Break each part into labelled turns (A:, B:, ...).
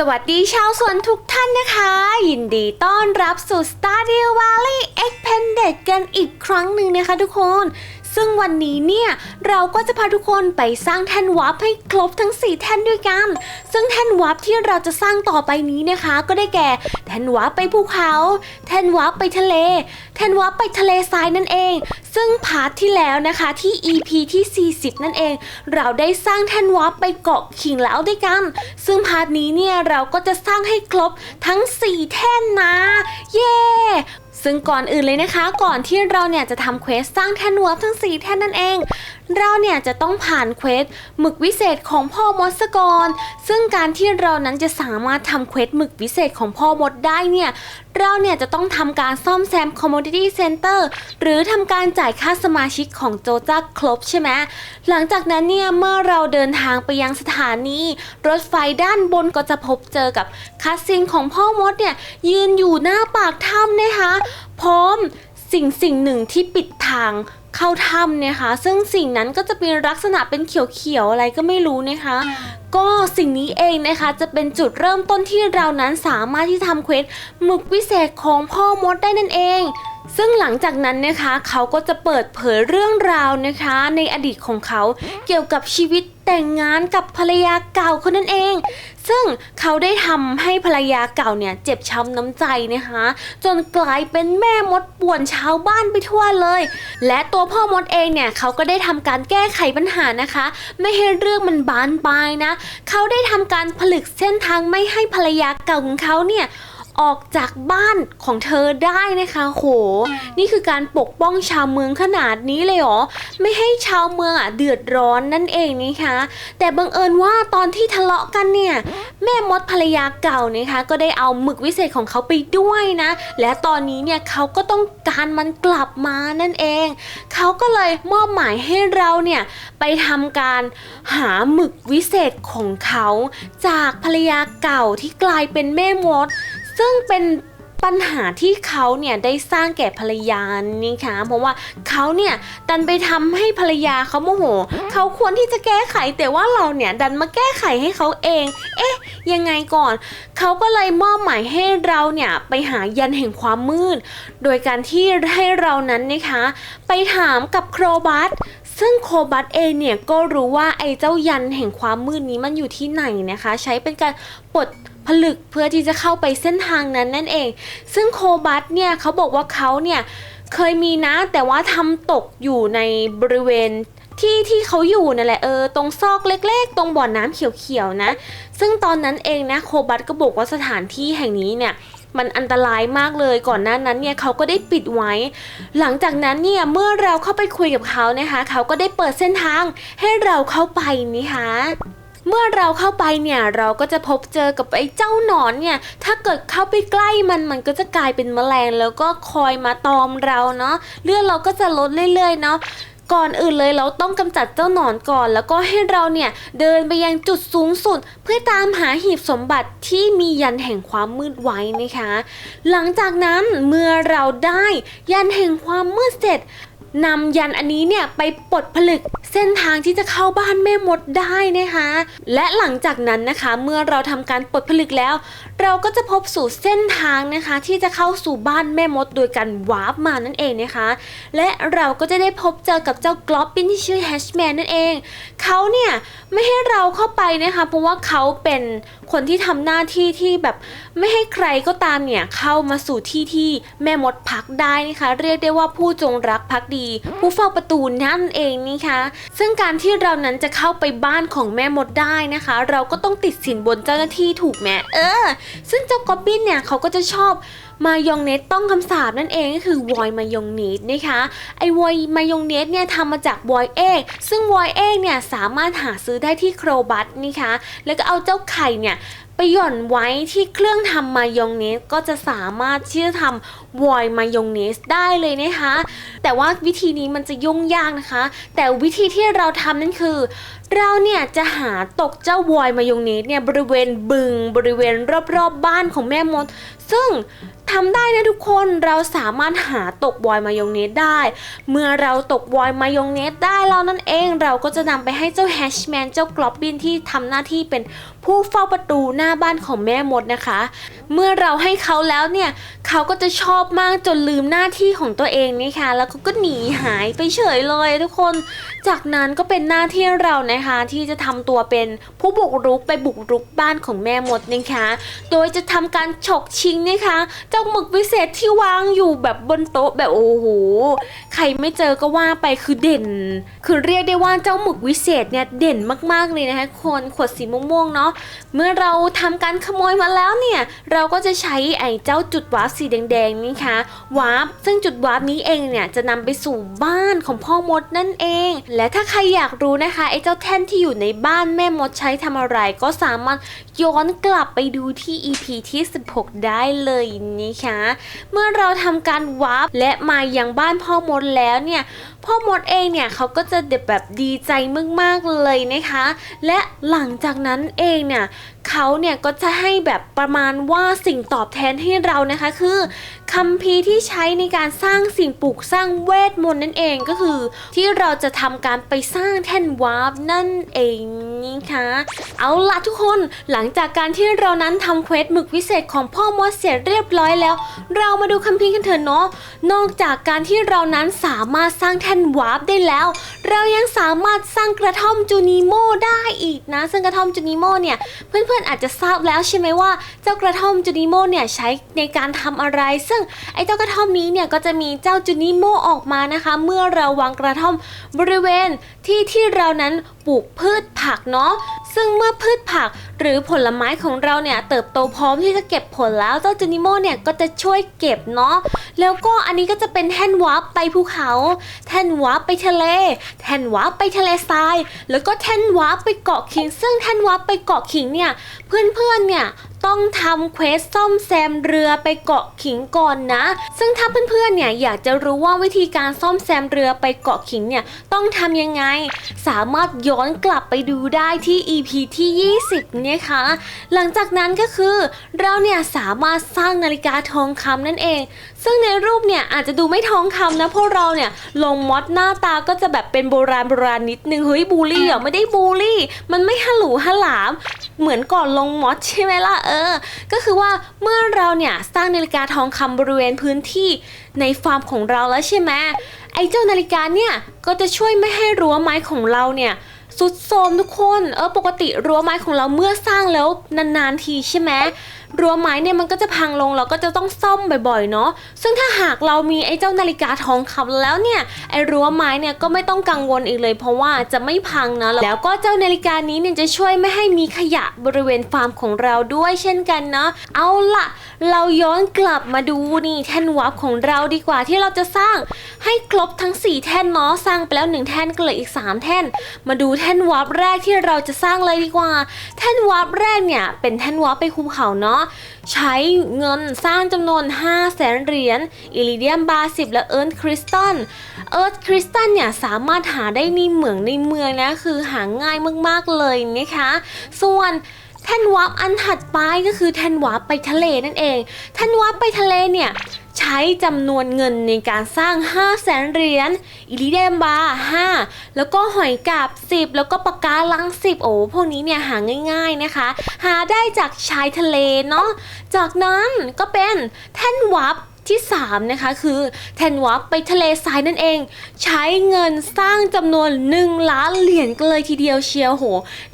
A: สวัสดีชาวสวนทุกท่านนะคะ ยินดีต้อนรับสู่ Stardew Valley Expanded กันอีกครั้งหนึ่งนะคะทุกคน ซึ่งวันนี้เนี่ยเราก็จะพาทุกคนไปสร้างแท่นวาร์ปให้ครบทั้ง 4 แท่นด้วยกัน ซึ่งแท่นวาร์ปที่เราจะสร้างต่อไปนี้นะคะ ก็ได้แก่แท่นวาร์ปไปภูเขา แท่นวาร์ปไปทะเล แท่นวาร์ปไปทะเลทรายนั่นเอง ซึ่งพาร์ทที่แล้วนะคะที่ EP ที่ 40 นั่นเอง เราได้สร้างแท่นวาร์ปไปเกาะขิงแล้วด้วยกัน ซึ่งพาร์ทนี้เนี่ยเราก็จะสร้างให้ครบทั้ง 4 แท่นนะ เย้ ซึ่งก่อนอื่นเลยนะคะ ก่อนที่เราเนี่ยจะทำเควสสร้างแท่นวาร์ปทั้ง 4 แท่นนั่นเอง เราเนี่ยจะต้องผ่านเควสหมึกวิเศษของพ่อมดสกรซึ่งการที่เรานั้นจะสามารถทำเควสหมึกวิเศษของพ่อมดได้เนี่ยเราเนี่ยจะต้องทำการซ่อมแซม Commodity Center หรือทำการจ่ายค่าสมาชิกของโจจ้าครบใช่ไหมหลังจากนั้นเนี่ยเมื่อเราเดินทางไปยังสถานี รถไฟด้านบนก็จะพบเจอกับคาสซินของพ่อมดเนี่ยยืนอยู่หน้าปากถ้ำนะคะพร้อมสิ่งสิ่งหนึ่งที่ปิดทาง เข้าถ้ำนะคะซึ่งสิ่งนั้นก็จะเป็นลักษณะเป็นเขียวๆอะไรก็ไม่รู้นะคะ ก็สิ่งนี้เองนะคะจะเป็นจุดเริ่มต้นที่เรานั้นสามารถที่ทำเควสหมึกวิเศษของพ่อมดได้นั่นเองซึ่งหลังจากนั้นนะคะเขาก็จะเปิดเผยเรื่องราวนะคะ ในอดีตของเขาเกี่ยวกับชีวิต แต่งงานกับภรรยาเก่าคนนั้นเอง ซึ่งเขาได้ทำให้ภรรยาเก่าเนี่ยเจ็บช้ำน้ำใจนะคะ จนกลายเป็นแม่มดป่วนชาวบ้านไปทั่วเลย และตัวพ่อมดเองเนี่ยเขาก็ได้ทำการแก้ไขปัญหานะคะ ไม่ให้เรื่องมันบานปลายนะ เขาได้ทำการผลึกเส้นทางไม่ให้ภรรยาเก่าของเขาเนี่ย ออกจากบ้านของเธอได้นะคะโห นี่คือการปกป้องชาวเมืองขนาดนี้เลยเหรอ ไม่ให้ชาวเมืองอะเดือดร้อนนั่นเองนะคะ แต่บังเอิญว่าตอนที่ทะเลาะกันเนี่ย แม่มดภรรยาเก่านะคะ ก็ได้เอาหมึกวิเศษของเขาไปด้วยนะ และตอนนี้เนี่ยเขาก็ต้องการมันกลับมานั่นเอง เขาก็เลยมอบหมายให้เราเนี่ยไปทำการหาหมึกวิเศษของเขา จากภรรยาเก่าที่กลายเป็นแม่มด ซึ่งเป็นปัญหาที่เขาเนี่ยได้สร้างแก่ภรรยานี่ค่ะเพราะว่าเขาเนี่ยดันไปทำให้ภรรยาเขาโมโห เขาควรที่จะแก้ไขแต่ว่าเราเนี่ยดันมาแก้ไขให้เขาเอง เอ๊ะ ยังไงก่อน เขาก็เลยมอบหมายให้เราเนี่ยไปหายันแห่งความมืด โดยการที่ให้เรานั้นนะคะ ไปถามกับโครบัสซึ่งโคบัสเองเนี่ยก็รู้ว่าไอ้เจ้ายันแห่งความมืดนี้มันอยู่ที่ไหนนะคะ ใช้เป็นการปลด ผลึกเพื่อที่จะเข้าไปเส้นทางนั้นนั่นเอง ซึ่งโคบัสเนี่ยเขาบอกว่าเขาเนี่ยเคยมีนะแต่ว่าทำตกอยู่ในบริเวณที่ที่เขาอยู่นั่นแหละเออตรงซอกเล็กๆ ตรงบ่อน้ำเขียวๆนะ ซึ่งตอนนั้นเองนะโคบัสก็บอกว่าสถานที่แห่งนี้เนี่ยมันอันตรายมากเลยก่อนหน้านั้นเนี่ยเขาก็ได้ปิดไว้ หลังจากนั้นเนี่ยเมื่อเราเข้าไปคุยกับเขานะคะ เขาก็ได้เปิดเส้นทางให้เราเข้าไปนะคะ เมื่อเราเข้าไปเนี่ยเราก็จะพบเจอกับไอ้เจ้าหนอนเนี่ย ถ้าเกิดเข้าไปใกล้มันมันก็จะกลายเป็นแมลงแล้วก็คอยมาตอมเราเนาะเลือดเราก็จะลดเรื่อยๆเนาะก่อนอื่นเลยเราต้องกำจัดเจ้าหนอนก่อน แล้วก็ให้เราเนี่ยเดินไปยังจุดสูงสุด เพื่อตามหาหีบสมบัติที่มียันแห่งความมืดไว้นะคะ หลังจากนั้นเมื่อเราได้ยันแห่งความมืดเสร็จ นำยันอันนี้เนี่ยไปปลดผลึกเส้นทางที่จะเข้าบ้านแม่มดได้นะคะ และหลังจากนั้นนะคะเมื่อเราทำการปลดผลึกแล้ว เราก็จะพบสู่เส้นทางนะคะ ที่จะเข้าสู่บ้านแม่มดโดยการวาร์ปมานั่นเองนะคะ และเราก็จะได้พบเจอกับเจ้ากลอปปินที่ชื่อแฮชแมนนั่นเองเขาเนี่ยไม่ให้เราเข้าไปนะคะ เพราะว่าเขาเป็นคนที่ทำหน้าที่ที่แบบไม่ให้ใครก็ตามเนี่ยเข้ามาสู่ที่ที่แม่มดพักได้นะคะ เรียกได้ว่าผู้จงรักภักดีผู้เฝ้าประตูนั่นเองนะคะซึ่งการที่เรานั้นจะเข้าไปบ้านของแม่มดได้นะคะ เราก็ต้องติดสินบนเจ้าหน้าที่ถูกไหมเออ ซึ่งเจ้ากอบบินเนี่ยเขาก็จะชอบมายองเนสต้องคำสาปนั่นเองก็คือวอยมายองเนสนะคะไอวอยมายองเนสเนี่ยทำมาจากวอยเอกซึ่งวอยเอกเนี่ยสามารถหาซื้อได้ที่โครบัตนะคะแล้วก็เอาเจ้าไข่เนี่ย ไปหย่อนไว้ที่เครื่องทำมายองเนสก็จะสามารถที่จะทำวอยมายองเนสได้เลยนะคะ แต่ว่าวิธีนี้มันจะยุ่งยากนะคะ แต่วิธีที่เราทำนั่นคือ เราเนี่ยจะหาตกเจ้าวอยมายองเนสเนี่ยบริเวณบึงบริเวณรอบๆบบ้านของแม่มด ซึ่งทำได้นะทุกคนเราสามารถหาตกวอยมายองเนสได้ เมื่อเราตกวอยมายองเนสได้แล้วนั่นเอง เราก็จะนำไปให้เจ้าแฮชแมนเจ้ากรอบบินที่ทำหน้าที่เป็นผู้เฝ้าประตูหน้าบ้านของแม่มดนะคะ เมื่อเราให้เขาแล้วเนี่ยเขาก็จะชอบมากจนลืมหน้าที่ของตัวเองนี่ค่ะแล้วเขาก็หนีหายไปเฉยเลยทุกคน จากนั้นก็เป็นหน้าที่เรานะคะ ที่จะทำตัวเป็นผู้บุกรุกไปบุกรุกบ้านของแม่มดนะคะ โดยจะทำการฉกชิงนะคะ เจ้าหมึกวิเศษที่วางอยู่แบบบนโต๊ะแบบโอ้โหใครไม่เจอก็ว่าไปคือเด่น คือเรียกได้ว่าเจ้าหมึกวิเศษเนี่ยเด่นมากๆเลยนะคะคนขวดสีม่วงๆเนาะเมื่อเราทำการขโมยมาแล้วเนี่ยเราก็จะใช้ไอ้เจ้าจุดวาร์ปสีแดงๆนี่ค่ะวาร์ปซึ่งจุดวาร์ปนี้เองเนี่ยจะนำไปสู่บ้านของพ่อมดนั่นเอง และถ้าใครอยากรู้นะคะไอ้เจ้าแท่นที่อยู่ในบ้านแม่มดใช้ทำอะไรก็สามารถย้อนกลับไปดูที่ EP ที่ 16 ได้เลยนะคะ เมื่อเราทำการวาร์ปและมายังบ้านพ่อมดแล้วเนี่ยพ่อมดเองเนี่ยเขาก็จะแบบดีใจมากๆเลยนะคะ และหลังจากนั้นเองเนี่ยเขาเนี่ยก็จะให้แบบประมาณว่าสิ่งตอบแทนให้เรานะคะคือคัมภีร์ที่ใช้ในการสร้างสิ่งปลูกสร้างเวทมนต์นั่นเองก็คือ ที่เราจะทำการไปสร้างแท่นวาร์ปนั่นเองนะคะเอาละทุกคนหลังจากการที่เรานั้นทำเควสหมึกวิเศษของพ่อมดเสร็จเรียบร้อยแล้ว เรามาดูคัมภีร์กันเถอะเนาะนอกจากการที่เรานั้นสามารถสร้างแท่ทนวาร์ปได้แล้ว เรายังสามารถสร้างกระท่อมจูนิโมได้อีกนะ ซึ่งกระท่อมจูนิโมเนี่ยเพื่อนๆอาจจะทราบแล้วใช่ไหมว่าเจ้ากระท่อมจูนิโมเนี่ยใช้ในการทำอะไร ซึ่งไอ้เจ้ากระท่อมนี้เนี่ยก็จะมีเจ้าจูนิโมออกมานะคะ เมื่อเราวางกระท่อมบริเวณ ที่ที่เรานั้นปลูกพืชผักเนาะซึ่งเมื่อพืชผักหรือผลไม้ของเราเนี่ยเติบโตพร้อมที่จะเก็บผลแล้วเจ้าจูนิโมเนี่ยก็จะช่วยเก็บเนาะแล้วก็อันนี้ก็จะเป็นแท่นวาร์ปไปภูเขา แท่นวาร์ปไปทะเล แท่นวาร์ปไปทะเลทราย แล้วก็แท่นวาร์ปไปเกาะขิง ซึ่งแท่นวาร์ปไปเกาะขิงเนี่ยเพื่อนๆเนี่ย ต้องทำเควสซ่อมแซมเรือไปเกาะขิงก่อนนะ ซึ่งถ้าเพื่อนๆเนี่ยอยากจะรู้ว่าวิธีการซ่อมแซมเรือไปเกาะขิงเนี่ยต้องทำยังไง สามารถย้อนกลับไปดูได้ที่ EP ที่ 20เนี่ยค่ะหลังจากนั้นก็คือเราเนี่ยสามารถสร้างนาฬิกาทองคำนั่นเองซึ่งในรูปเนี่ยอาจจะดูไม่ทองคำนะเพราะเราเนี่ยลงมอดหน้าตาก็จะแบบเป็นโบราณโบราณนิดนึงเฮ้ยบูลลี่อะไม่ได้บูลลี่ มันไม่ฮัลโหลฮัลหลาม เหมือนก่อนลงมอดใช่ไหมล่ะเออ ก็คือว่าเมื่อเราเนี่ยสร้างนาฬิกาทองคำบริเวณพื้นที่ในฟาร์มของเราแล้วใช่ไหมไอ้เจ้านาฬิกาเนี่ยก็จะช่วยไม่ให้รั้วไม้ของเราเนี่ยสุดโทมทุกคน เออปกติรั้วไม้ของเราเมื่อสร้างแล้วนานๆทีใช่ไหม รั้วไม้เนี่ยมันก็จะพังลงเราก็จะต้องซ่อมบ่อยๆเนาะซึ่งถ้าหากเรามีไอ้เจ้านาฬิกาทองคำแล้วเนี่ยไอ้รั้วไม้เนี่ยก็ไม่ต้องกังวลอีกเลย เพราะว่าจะไม่พังนะแล้วก็เจ้านาฬิกานี้เนี่ยจะช่วยไม่ให้มีขยะบริเวณฟาร์มของเราด้วยเช่นกันเนาะเอาละเราย้อนกลับมาดูนี่แท่นวาร์ปของเราดีกว่าที่เราจะสร้างให้ครบทั้ง 4 แท่นเนาะสร้างไปแล้ว 1 แท่นก็เหลืออีก 3 แท่น มาดูแท่นวาร์ปแรกที่เราจะสร้างเลยดีกว่า แท่นวาร์ปแรกเนี่ยเป็นแท่นวาร์ปไปภูเขาเนาะใช้เงินสร้างจำนวน 5 แสนเหรียญอิริเดียมบาสิบและเอิร์ธคริสตัลเอิร์ธคริสตัลเนี่ยสามารถหาได้ในเหมืองในเมืองนะคือหาง่ายมากๆเลยนะคะ ส่วนแท่นวาร์ปอันถัดไปก็คือแท่นวาร์ปไปทะเลนั่นเองแท่นวาร์ปไปทะเลเนี่ย ใช้จำนวนเงินในการสร้าง 5 0 0แสนเหรียญอิริเดียมบาร์5แล้วก็หอยกาบ 10 แล้วก็ปากกาลัง 10 โอ้พวกนี้เนี่ยหาง่ายๆนะคะ หาได้จากชายทะเลเนาะจากนั้นก็เป็นแท่นวาร์ปที่3นะคะคือแทนวับไปทะเลทรายนั่นเอง ใช้เงินสร้างจำนวน 1 ล้านเหรียญกันเลยทีเดียวเชียวโห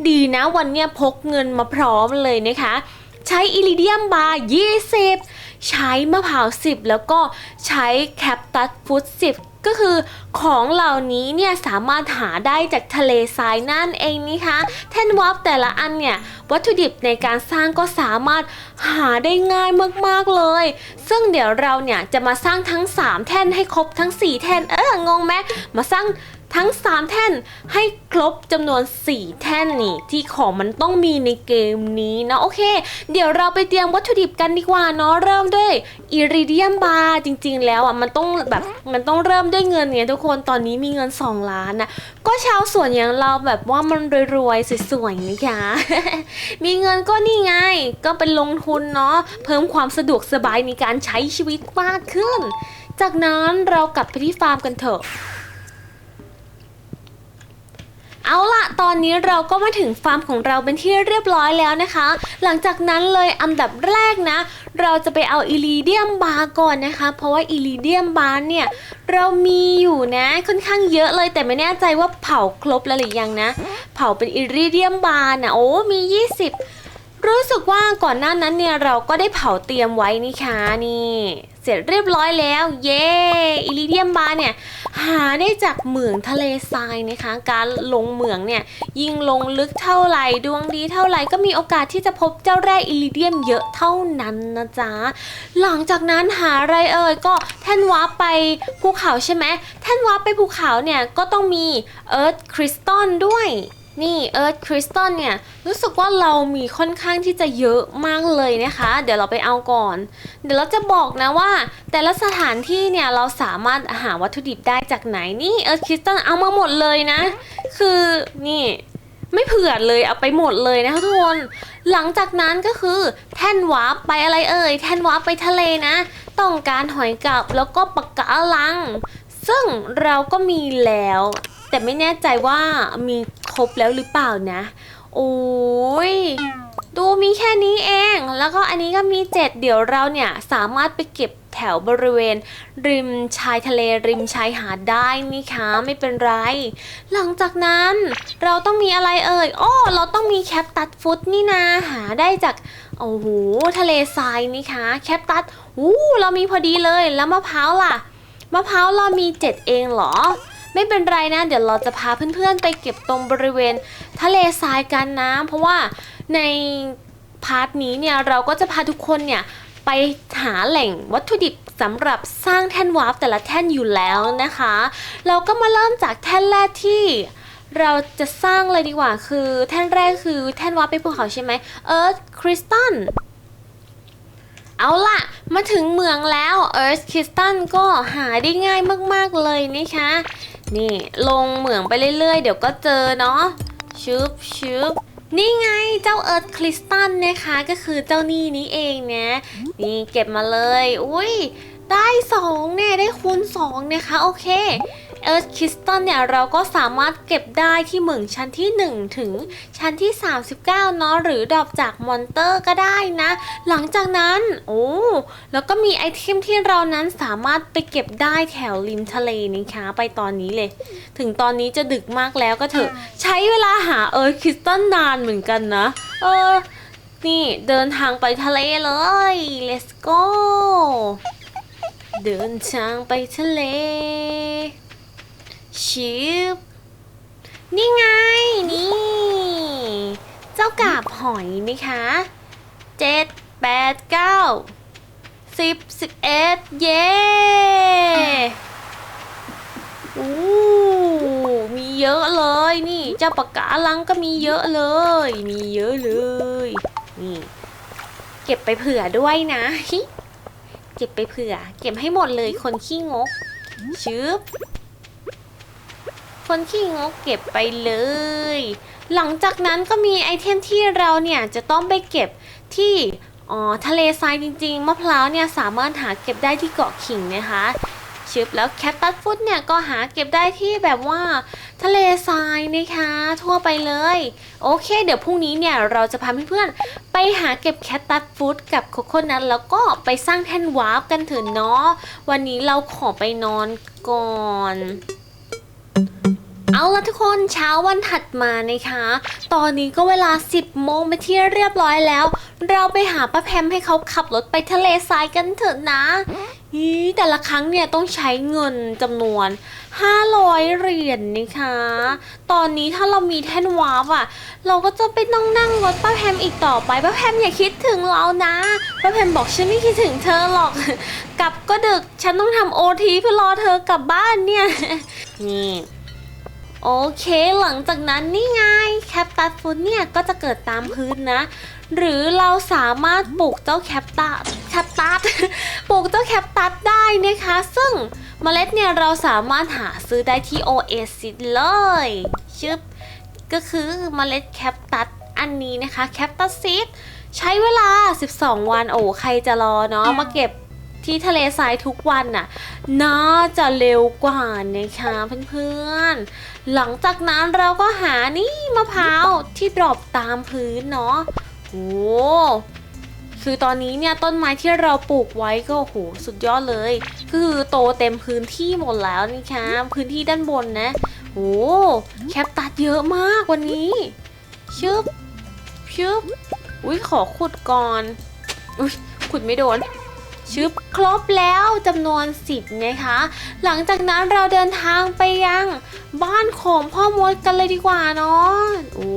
A: ดีนะวันเนี้ยพกเงินมาพร้อมเลยนะคะ ใช้อิริเดียมบาร์20 ใช้มะพร้าว10แล้วก็ใช้แคปตัสฟุต10ก็คือของเหล่านี้เนี่ยสามารถหาได้จากทะเลทรายนั่นเองนะคะแท่นวาร์ปแต่ละอันเนี่ยวัตถุดิบในการสร้างก็สามารถหาได้ง่ายมากๆเลย ซึ่งเดี๋ยวเราเนี่ยจะมาสร้างทั้ง 3 แท่นให้ครบทั้ง 4 แท่นเอองงไหมมาสร้าง ทั้ง 3 แท่นให้ครบจำนวน 4 แท่นนี่ ที่ของมันต้องมีในเกมนี้นะโอเค เดี๋ยวเราไปเตรียมวัตถุดิบกันดีกว่าเนาะเริ่มด้วยอิริเดียมบาร์จริง ๆ แล้วอะมันต้องแบบมันต้องเริ่มด้วยเงินเนี่ยทุกคนตอนนี้มีเงิน 2 ล้านนะก็ชาวสวนอย่างเราแบบว่ามันรวยๆสวยๆนะคะมีเงินก็นี่ไงก็เป็นลงทุนเนาะเพิ่มความสะดวกสบายในการใช้ชีวิตมากขึ้น จากนั้นเรากลับไปที่ฟาร์มกันเถอะ เอาล่ะ ตอนนี้เราก็มาถึงฟาร์มของเราเป็นที่เรียบร้อยแล้วนะคะ หลังจากนั้นเลยอันดับแรกนะ เราจะไปเอาอิริเดียมบาร์ก่อนนะคะ เพราะว่าอิริเดียมบาร์เนี่ย เรามีอยู่นะค่อนข้างเยอะเลยแต่ไม่แน่ใจว่าเผาครบแล้วหรือยังนะ เผาเป็นอิริเดียมบาร์นะโอ้มี 20 รู้สึกว่าก่อนหน้านั้นเนี่ยเราก็ได้เผาเตรียมไว้นี่ค่ะนี่ เสร็จเรียบร้อยแล้ว เย้อิริเดียมบาร์เนี่ยหาได้จากเหมืองทะเลทรายนะคะ การลงเหมืองเนี่ยยิ่งลงลึกเท่าไหร่ดวงดีเท่าไหร่ก็มีโอกาสที่จะพบเจ้าแร่อิริเดียมเยอะเท่านั้นนะจ๊ะหลังจากนั้นหาอะไรเอ่ยก็แท่นวาร์ปไปภูเขาใช่ไหมแท่นวาร์ปไปภูเขาเนี่ยก็ต้องมีเอิร์ธคริสตัลด้วย นี่เอิร์ธคริสตัลเนี่ย รู้สึกว่าเรามีค่อนข้างที่จะเยอะมากเลยนะคะ เดี๋ยวเราไปเอาก่อน เดี๋ยวเราจะบอกนะว่า แต่ละสถานที่เนี่ยเราสามารถหาวัตถุดิบได้จากไหนนี่เอิร์ธคริสตัลเอามาหมดเลยนะ คือนี่ไม่เผื่อเลยเอาไปหมดเลยนะคะทุกคน หลังจากนั้นก็คือแท่นวาร์ปไปอะไรเอ่ย แท่นวาร์ปไปทะเลนะ ต้องการหอยกลับแล้วก็ปากกาลัง ซึ่งเราก็มีแล้ว แต่ไม่แน่ใจว่ามี ครบแล้วหรือเปล่านะ โอ้ยดูมีแค่นี้เอง แล้วก็อันนี้ก็มีเจ็ดเดี๋ยวเราเนี่ยสามารถไปเก็บแถวบริเวณ ริมชายทะเลริมชายหาดได้นี่คะไม่เป็นไร หลังจากนั้นเราต้องมีอะไรเอ่ยอ้อเราต้องมีแคปตัดฟุตนี่นาหาได้จากโอ้โหทะเลทรายนี่คะแคปตัดอู้เรามีพอดีเลยแล้วมะพร้าวล่ะมะพร้าวเรามีเจ็ดเองเหรอ ไม่เป็นไรนะ เดี๋ยวเราจะพาเพื่อนๆไปเก็บตรงบริเวณทะเลทรายกันนะ เพราะว่าในพาร์ทนี้เนี่ยเราก็จะพาทุกคนเนี่ยไปหาแหล่งวัตถุดิบสำหรับสร้างแท่นวาร์ปแต่ละแท่นอยู่แล้วนะคะ เราก็มาเริ่มจากแท่นแรกที่เราจะสร้างเลยดีกว่าคือแท่นแรกคือแท่นวาร์ปไปภูเขาใช่ไหมเอิร์ธคริสตัลเอาล่ะ มาถึงเมืองแล้ว Earth Crystal ก็หาได้ง่ายมาก ๆ เลยนะคะ นี่ลงเหมืองไปเรื่อยๆ เดี๋ยวก็เจอเนาะชึบชึบนี่ไงเจ้าเอิร์ธคริสตัลนะคะ ก็คือเจ้านี่นี้เองนะนี่เก็บมาเลย อุ้ยได้สองเนี่ยได้คูณสองนะคะ โอเค เอิร์ธคริสตัลเนี่ยเราก็สามารถเก็บได้ที่เหมืองชั้นที่ 1 ถึงชั้นที่ 39 เนาะหรือดรอปจากมอนเตอร์ก็ได้นะ หลังจากนั้น โอ้แล้วก็มีไอเทมที่เรานั้นสามารถไปเก็บได้แถวริมทะเลนะคะไปตอนนี้เลย ถึงตอนนี้จะดึกมากแล้วก็เถอะ ใช้เวลาหาเอิร์ธคริสตัลนานเหมือนกันนะ เออ นี่เดินทางไปทะเลเลย let's go เดินทางไปทะเล ชิบนี่ไง นี่ เจ้ากาบหอยไหมคะเจ็ดแปดเก้าสิบสิบเอ็ดเย้อู้มีเยอะเลยนี่ เจ้าปากกาลังก็มีเยอะเลย มีเยอะเลย นี่ เก็บไปเผื่อด้วยนะเก็บไปเผื่อ เก็บให้หมดเลยคนขี้งกชึบ คนขี้งกเก็บไปเลย หลังจากนั้นก็มีไอเทมที่เราเนี่ยจะต้องไปเก็บที่อ๋อทะเลทรายจริงๆมะพร้าวเนี่ยสามารถหาเก็บได้ที่เกาะขิงนะคะชึบแล้วแคปตัสฟุตเนี่ยก็หาเก็บได้ที่แบบว่าทะเลทรายนะคะ ทั่วไปเลย โอเค เดี๋ยวพรุ่งนี้เนี่ยเราจะพาเพื่อนๆไปหาเก็บแคตตัสฟุตกับโคโค่นัทแล้วก็ไปสร้างแท่นวาร์ปกันเถอะเนาะวันนี้เราขอไปนอนก่อน เอาละทุกคนเช้าวันถัดมานะคะ ตอนนี้ก็เวลา 10 โมงไปที่เรียบร้อยแล้ว เราไปหาป้าแพมให้เขาขับรถไปทะเลทรายกันเถอะนะ แต่ละครั้งเนี่ยต้องใช้เงินจำนวน 500 เหรียญนะคะ ตอนนี้ถ้าเรามีแท่นวาร์ปอะเราก็จะไปต้องนั่งรถป้าแพมอีกต่อไปป้าแพมอย่าคิดถึงเรานะป้าแพมบอกฉันไม่คิดถึงเธอหรอก กลับก็ดึกฉันต้องทำโอทีเพื่อรอเธอกลับบ้านเนี่ยนี่โอเคหลังจากนั้นนี่ไงแคปตัสฟุตเนี่ยก็จะเกิดตามพื้นนะ หรือเราสามารถปลูกเจ้าแคปตัสแคปตัสปลูกเจ้าแคปตัสได้นะคะ ซึ่งเมล็ดเนี่ยเราสามารถหาซื้อได้ที่ Oasis เลยชึบก็คือเมล็ดแคปตัสอันนี้นะคะแคปตัสซีดใช้เวลา 12 วันโอ้ใครจะรอเนาะมาเก็บที่ทะเลทรายทุกวันน่ะ น่าจะเร็วกว่านะคะเพื่อนๆ หลังจากนั้นเราก็หานี่มะพร้าวที่ดรอปตามพื้นเนาะ โอ้คือตอนนี้เนี่ยต้นไม้ที่เราปลูกไว้ก็โหสุดยอดเลย คือโตเต็มพื้นที่หมดแล้วนี่คะพื้นที่ด้านบนนะโอ้แคปตัดเยอะมากวันนี้ชึบชึบอุ้ยขอขุดก่อนอุ้ยขุดไม่โดน ชึบครบแล้วจำนวน 10 นะคะ หลังจากนั้นเราเดินทางไปยังบ้านของพ่อมดกันเลยดีกว่าเนาะโอ้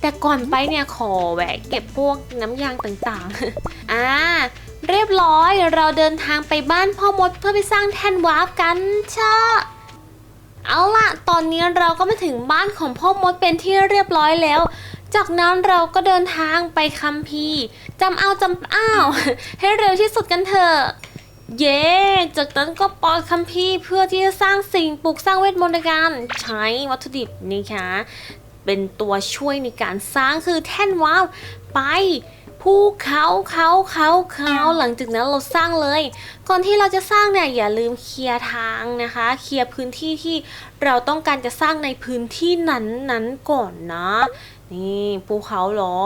A: แต่ก่อนไปเนี่ยขอแวะเก็บพวกน้ำยางต่างๆ อ่าเรียบร้อยเราเดินทางไปบ้านพ่อมดเพื่อไปสร้างแท่นวาร์ปกันเชอะเอาล่ะ ตอนนี้เราก็มาถึงบ้านของพ่อมดเป็นที่เรียบร้อยแล้ว จากนั้นเราก็เดินทางไปคัมภีร์จำเอาจำอ้าว ให้เร็วที่สุดกันเถอะเย้จากนั้นก็ปอยคัมภีร์เพื่อที่จะสร้างสิ่งปลูกสร้างเวทมนต์ในการใช้วัตถุดิบนะคะเป็นตัวช่วยในการสร้างคือแท่นว้าวไปภูเขาเขาเขาเขาหลังจากนั้นเราสร้างเลย ก่อนที่เราจะสร้างเนี่ยอย่าลืมเคลียร์ทางนะคะ เคลียร์พื้นที่ที่เราต้องการจะสร้างในพื้นที่นั้นนั้นๆก่อนนะ นี่ภูเขาเหรอ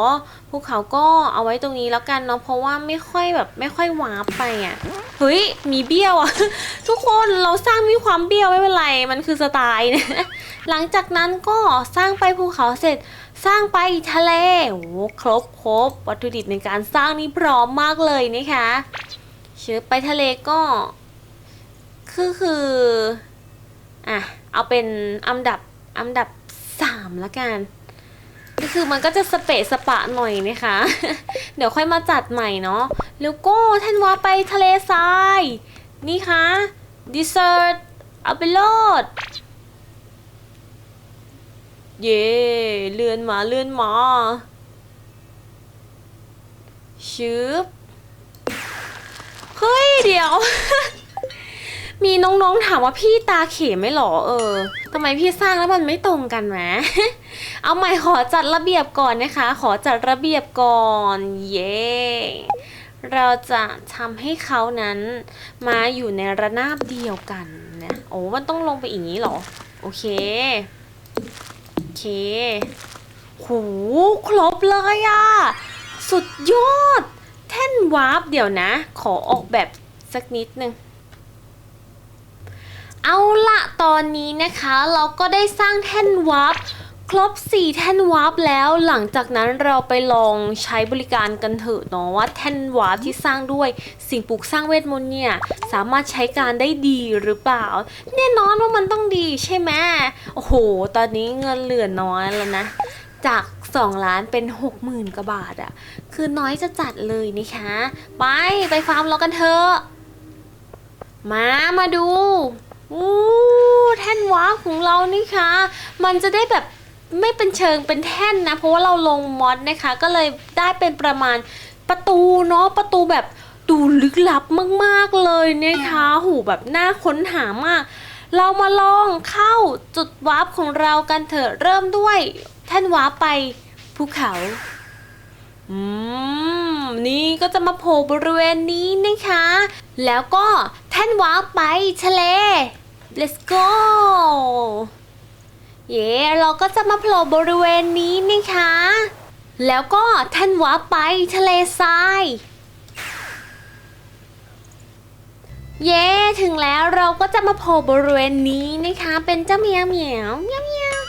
A: ภูเขาก็เอาไว้ตรงนี้แล้วกันเนาะเพราะว่าไม่ค่อยแบบไม่ค่อยวาร์ปไปอะเฮ้ยมีเบี้ยวอะทุกคนเราสร้างมีความเบี้ยวไม่เป็นไรมันคือสไตล์นะหลังจากนั้นก็สร้างไปภูเขาเสร็จ สร้างไปทะเลโอ้ครบครบวัตถุดิบในการสร้างนี่พร้อมมากเลยนะคะเชื้อไปทะเลก็ คือคืออะเอาเป็นอันดับอันดับสามละกัน คือมันก็จะสเปะสปะหน่อยนะคะ เดี๋ยวค่อยมาจัดใหม่เนาะแล้วก็ท่านว่าไปทะเลทราย นี่คะดีเซอร์ตเอาไปโลด เย่เลื่อนมาเลื่อนมาชืบเฮ้ยเดี๋ยว มีน้องๆถามว่าพี่ตาเขมไหมหรอเออทำไมพี่สร้างแล้วมันไม่ตรงกันแหมเอาใหม่ขอจัดระเบียบก่อนนะคะ ขอจัดระเบียบก่อน เย้เราจะทำให้เขานั้นมาอยู่ในระนาบเดียวกันนะโอ้มันต้องลงไปอย่างนี้หรอ โอเค โอเคโหครบเลยอะสุดยอด แท่นวาร์ปเดี๋ยวนะ ขอออกแบบสักนิดนึง เอาละตอนนี้นะคะเราก็ได้สร้างแท่นวาร์ปครบ 4 แท่นวาร์ปแล้วหลังจากนั้นเราไปลองใช้บริการกันเถอะเนาะว่าแท่นวาร์ปที่สร้างด้วยสิ่งปลูกสร้างเวทมนต์เนี่ย สามารถใช้การได้ดีหรือเปล่า แน่นอนว่ามันต้องดีใช่ไหมโอ้โห ตอนนี้เงินเหลือน้อยแล้วนะ จาก2ล้านเป็น 60,000กว่าบาทอะคือน้อยจะจัดเลยนะคะ ไป ไปฟาร์มเรากันเถอะมามาดู อู้แท่นว้าร์ปของเรานี่คะ มันจะได้แบบไม่เป็นเชิงเป็นแท่นนะ เพราะว่าเราลงมอดนะคะ ก็เลยได้เป็นประมาณประตูเนาะประตูแบบดูลึกลับมากๆเลยนะคะหูแบบน่าค้นหามาก เรามาลองเข้าจุดวาร์ปของเรากันเถอะเริ่มด้วย แท่นวาร์ปไปภูเขาอืมนี่ก็จะมาโผล่บริเวณนี้นะคะ แล้วก็แท่นวาร์ปไปทะเล let's go เย้เราก็จะมาโผล่บริเวณนี้นะคะ แล้วก็ท่นวาไปทะเลทราย เย้ถึงแล้วเราก็จะมาโผล่บริเวณนี้นะคะ เป็นเจ้าเมียวเมียวเมียวเมียว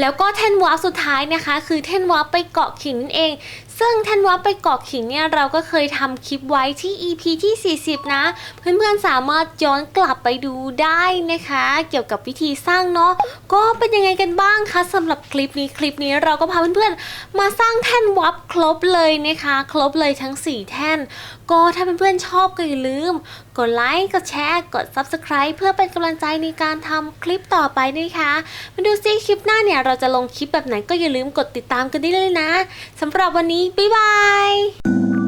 A: แล้วก็แท่นวาร์ปสุดท้ายนะคะ คือแท่นวาร์ปไปเกาะขิงนั่นเอง ซึ่งแท่นวับไปเกาะขิงเนี่ยเราก็เคยทำคลิปไว้ที่ EP ที่ 40 นะ เพื่อนๆสามารถย้อนกลับไปดูได้นะคะ เกี่ยวกับวิธีสร้างเนาะก็เป็นยังไงกันบ้างคะสำหรับคลิปนี้คลิปนี้เราก็พาเพื่อนๆ มาสร้างแท่นวับครบเลยนะคะ ครบเลยทั้ง 4 แท่น ก็ถ้าเพื่อนๆชอบก็อย่าลืมกดไลค์ กดแชร์ กด Subscribe เพื่อเป็นกำลังใจในการทำคลิปต่อไปนะคะ มาดูซิคลิปหน้าเนี่ย เราจะลงคลิปแบบไหนก็อย่าลืมกดติดตามกันได้เลยนะสำหรับวันนี้ บ๊ายบาย